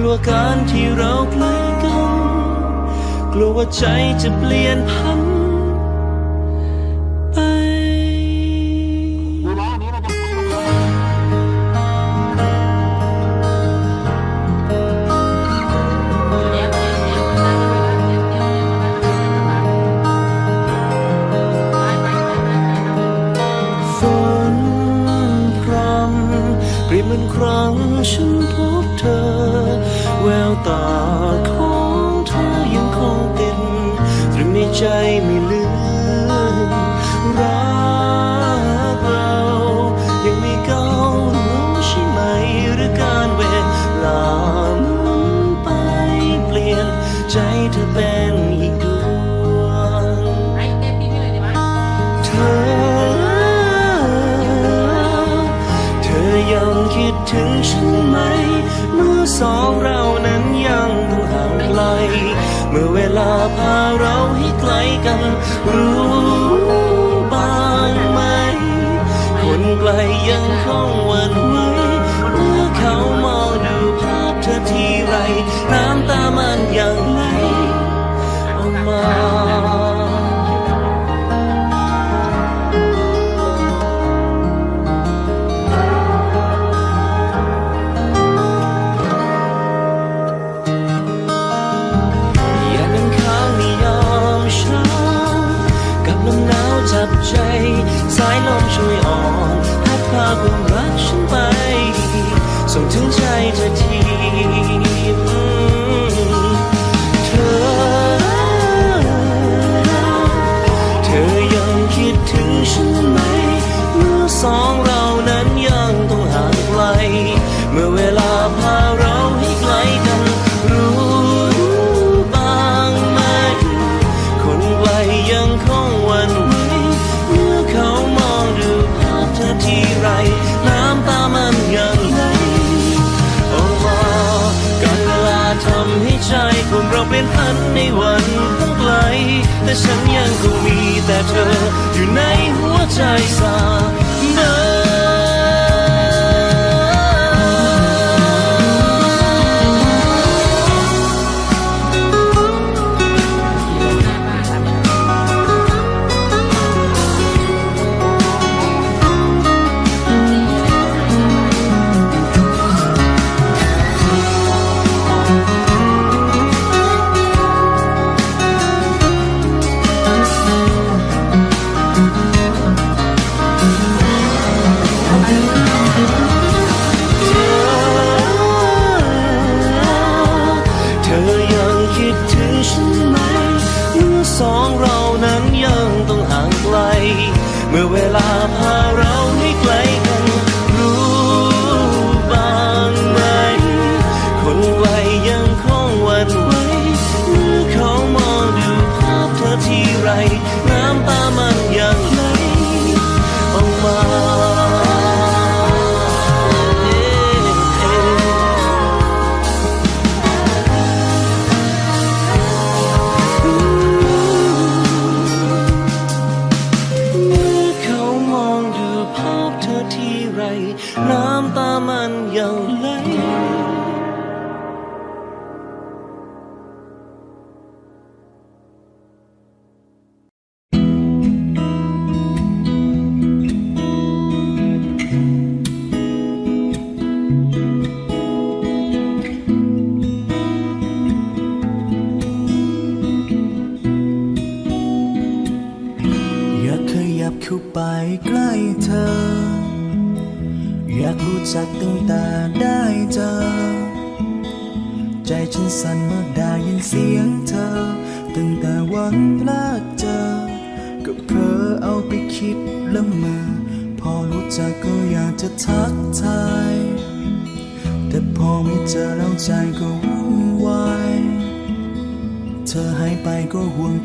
กลัวการที่เราใกล้กัน กลัวว่าใจจะเปลี่ยนพัน ส่งถึงใจเธอที I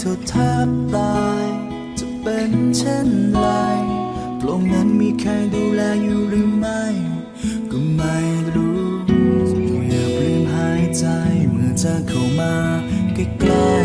ธอแทบตาย จะเป็นเช่นไรโลงนั้นมีใครดูแลอยู่หรือไม่ ก็ไม่รู้อย่าลืมหายใจเมื่อจะเข้ามาใกล้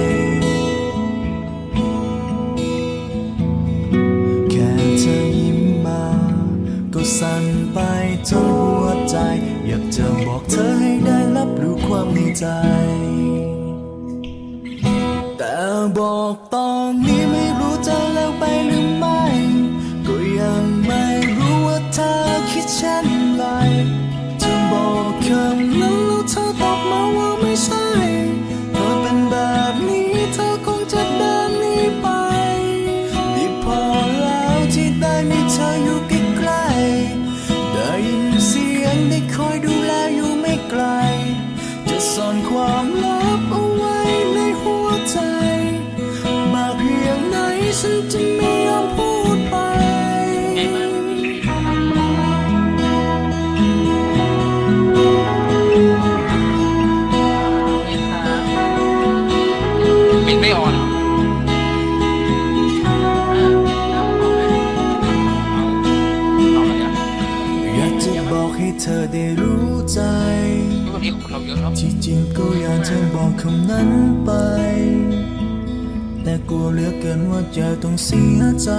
เสียใจ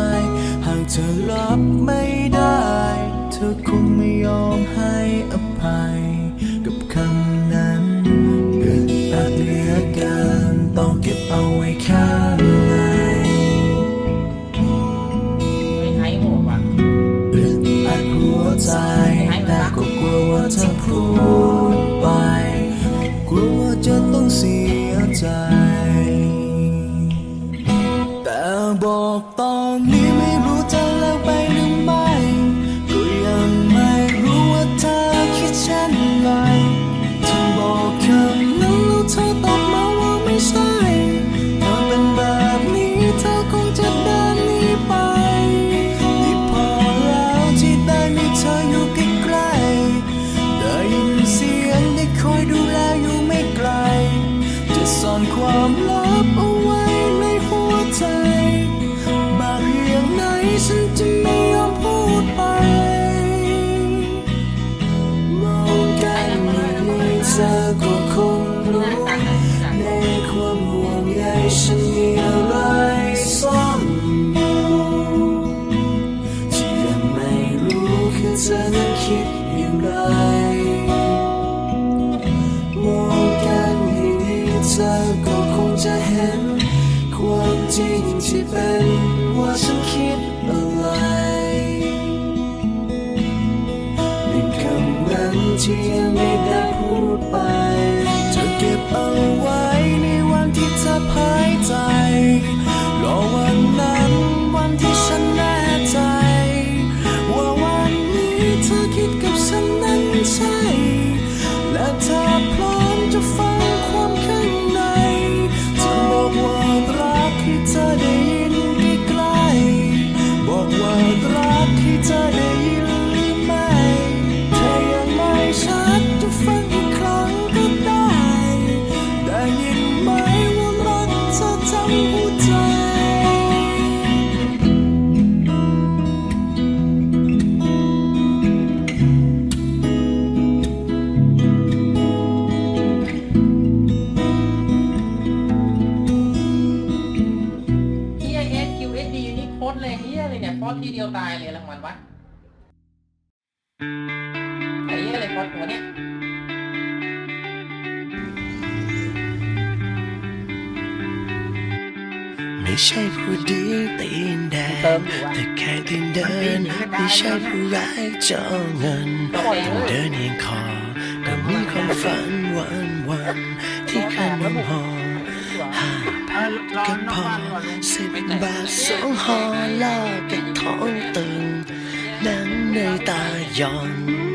หากเธอรับไม่ได้ เธอคงไม่ยอมให้อภัย กับคำนั้นเกิดอัเลือกินต้องเก็บเอาไว้ข้างจแพูดไป กลัวจะต้องเสียใจ Don't Oh. ช่ผู้ร้ายจองเงินต้องเดินเองคอก็มีความฝันวันวันที่คันน้ำหอมห้าพันก็พอสิบบาทสองหอลอกกระท้องตึงนั่งในตาย้อน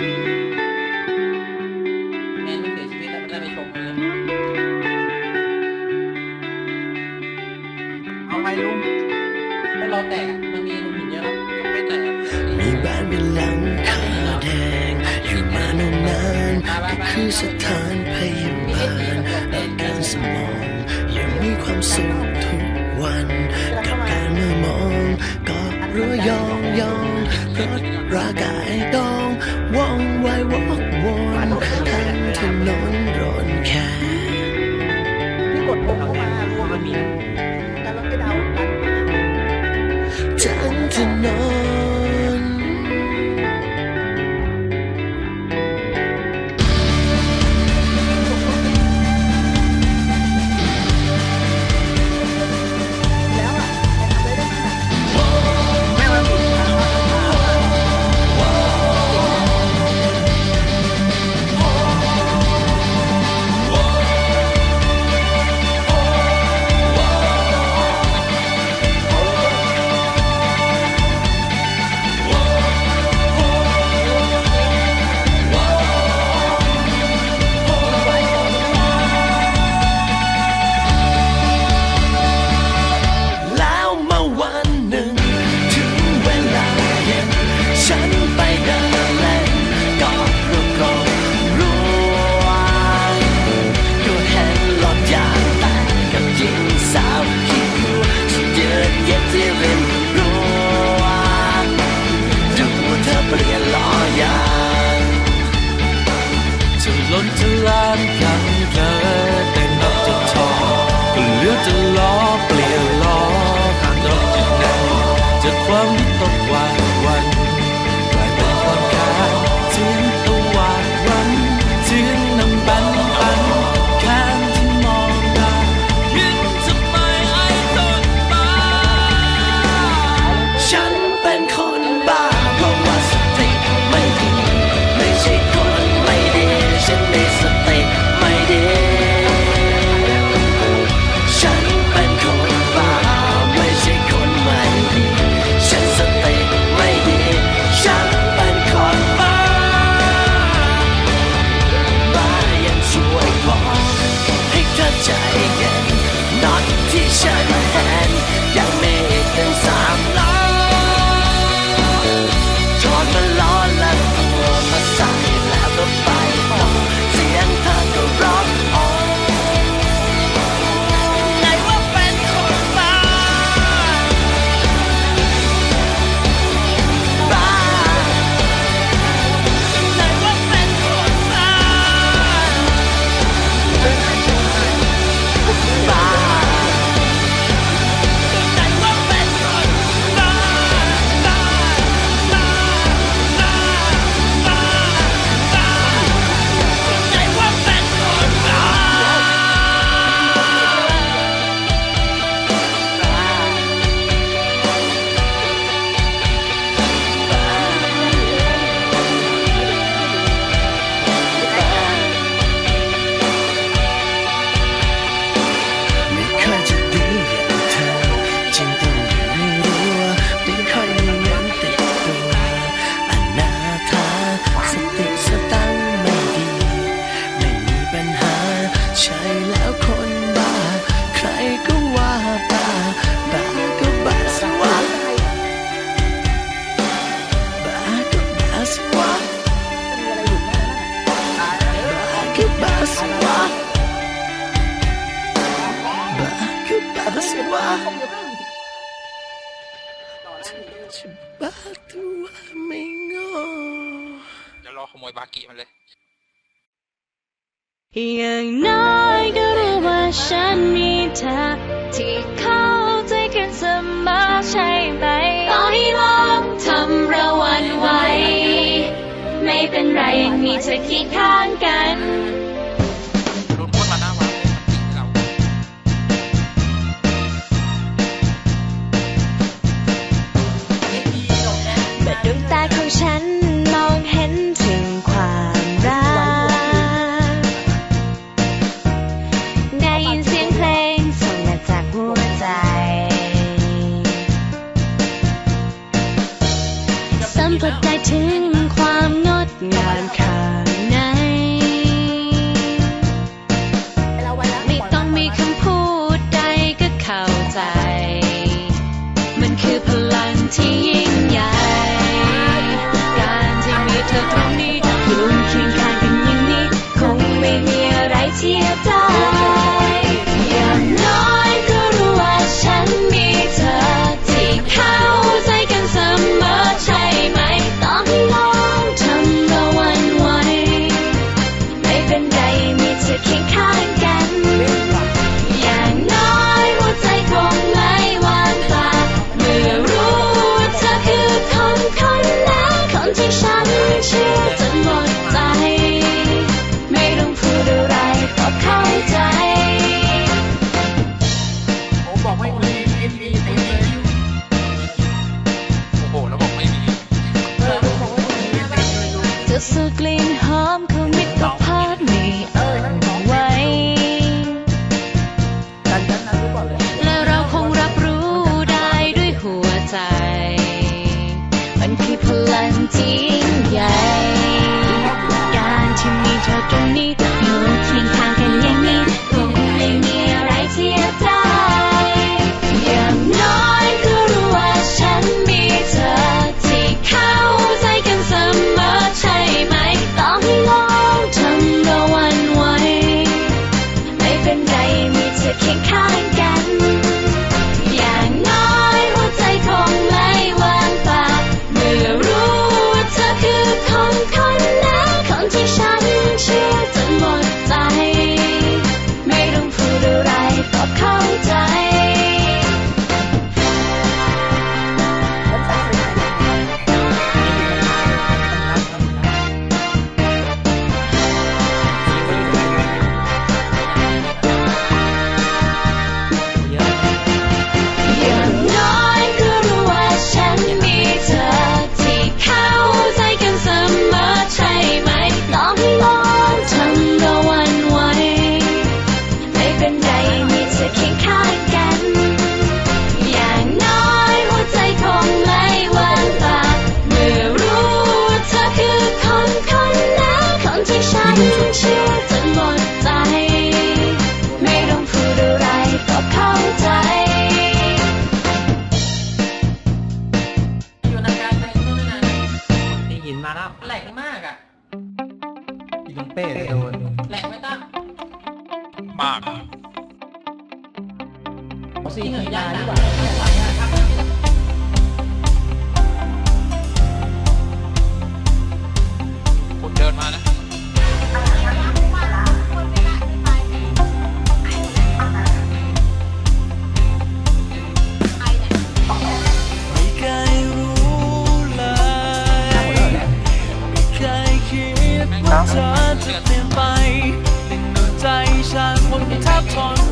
คือสถานพยาบาลอาการสมองยังมีความสุขทุกวัน กับการเมื่อมองก็รู้ยองยองรถรากายต้องว่องไววอกวนทางถนนร้อนแค่นี่กดเข้ามารวมมีแต่เราไปเดาจังถนน fleurs me โมยบากิมันเลยอย่างน้อยก็รู้ว่าฉันมีเธอที่เข้าใจกันเสมอใช่ไหมต่อให้ลองทำเระวันไว้ไม่เป็นไรยังมีเธอคิดข้างกัน upon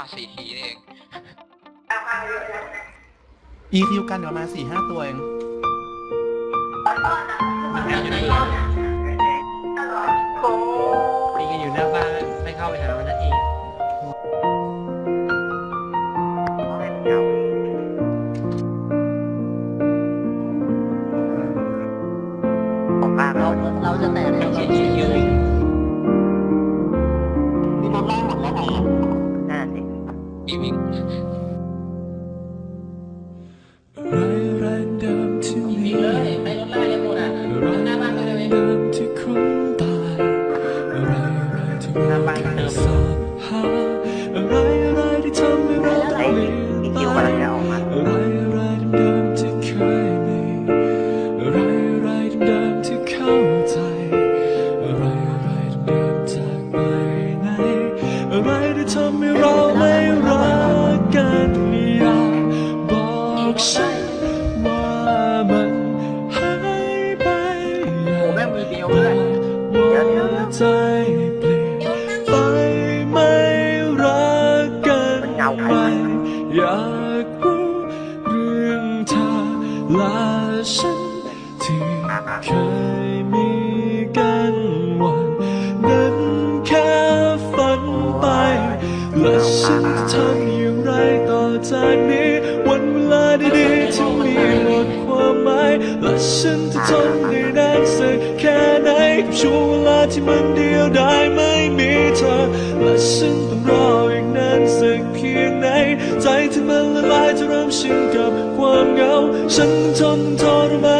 าสี่ทีเองอีคิวกันประมาณสี่ห้าตัวเองมันมีอยู่ในบ้านมีกันอยู่หน้าบ้านไม่เข้าไปหามันนั่นเองเราเราจะแต่เรา ช่วงเวลาที่มันเดียวดายไม่มีเธอ และฉันต้องรออีกนานสักเพียงไหน ใจที่มันละลายจะเริ่มชินกับความเหงา ฉันทนทรมาน